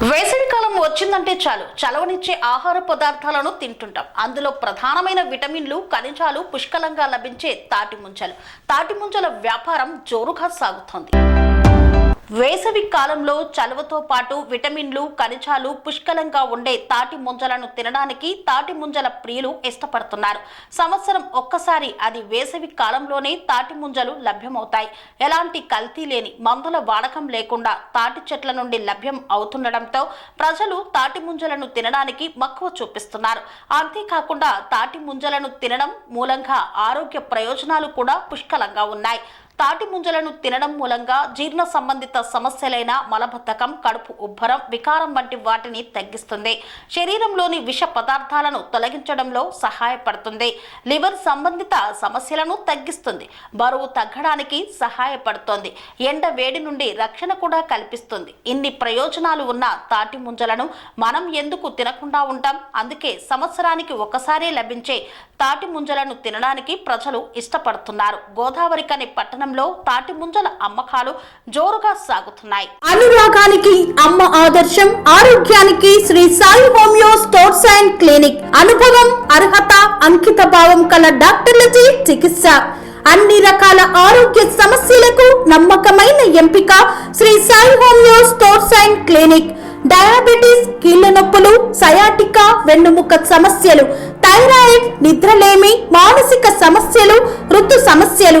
వేసవికాలం వచ్చిందంటే చాలు. చలవనిచ్చే ఆహార పదార్థాలను తింటుంటాం. అందులో ప్రధానమైన విటమిన్లు ఖనిజాలు పుష్కలంగా లభించే తాటి ముంజలు తాటి ముంజల వ్యాపారం జోరుగా సాగుతోంది. వేసవి కాలంలో చలువతో పాటు విటమిన్లు ఖనిజాలు పుష్కలంగా ఉండే తాటి ముంజలను తినడానికి తాటి ముంజల ప్రియులు ఇష్టపడుతున్నారు. సంవత్సరం ఒక్కసారి అది వేసవి కాలంలోనే తాటి ముంజలు లభ్యమవుతాయి. ఎలాంటి కల్తీ లేని మందుల వాడకం లేకుండా తాటి చెట్ల నుండి లభ్యం అవుతుండటంతో ప్రజలు తాటి ముంజలను తినడానికి మక్కువ చూపిస్తున్నారు. అంతేకాకుండా తాటి ముంజలను తినడం మూలంగా ఆరోగ్య ప్రయోజనాలు కూడా పుష్కలంగా ఉన్నాయి. తాటి ముంజలను తినడం మూలంగా జీర్ణ సంబంధిత సమస్యలైన మలబద్ధకం కడుపు ఉబ్బరం వికారం వంటి వాటిని తగ్గిస్తుంది. శరీరంలోని విష పదార్థాలను తొలగించడంలో సహాయపడుతుంది. లివర్ సంబంధిత సమస్యలను తగ్గిస్తుంది. బరువు తగ్గడానికి సహాయపడుతోంది. ఎండ వేడి నుండి రక్షణ కూడా కల్పిస్తుంది. ఇన్ని ప్రయోజనాలు ఉన్న తాటి ముంజలను మనం ఎందుకు తినకుండా ఉంటాం? అందుకే సంవత్సరానికి ఒకసారే లభించే తాటి ముంజలను తినడానికి ప్రజలు ఇష్టపడుతున్నారు. గోదావరి కని పట్టణంలో తాటి ముంజల అమ్మకాలు జోరుగా సాగుతున్నాయి. అనురాగానికి అమ్మ ఆదర్శం ఆరోగ్యానికి Shri Sai homeo stores and clinic. అనుభవం అర్హత అంకిత భావం కల డాక్టర్లచే చికిత్స. అన్ని రకాల ఆరోగ్య సమస్యలకు నమ్మకమైన ఎంపిక Shri Sai homeo stores and clinic. Diabetes కీళ్ళ నొప్పులు సయాటికా వెన్నుముక సమస్యలు థైరాయిడ్ నిద్రలేమి మానసిక సమస్యలు ఋతు సమస్యలు.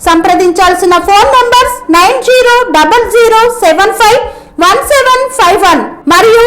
సంప్రదించాల్సిన phone numbers nine zero double zero seven five one seven five one మరియు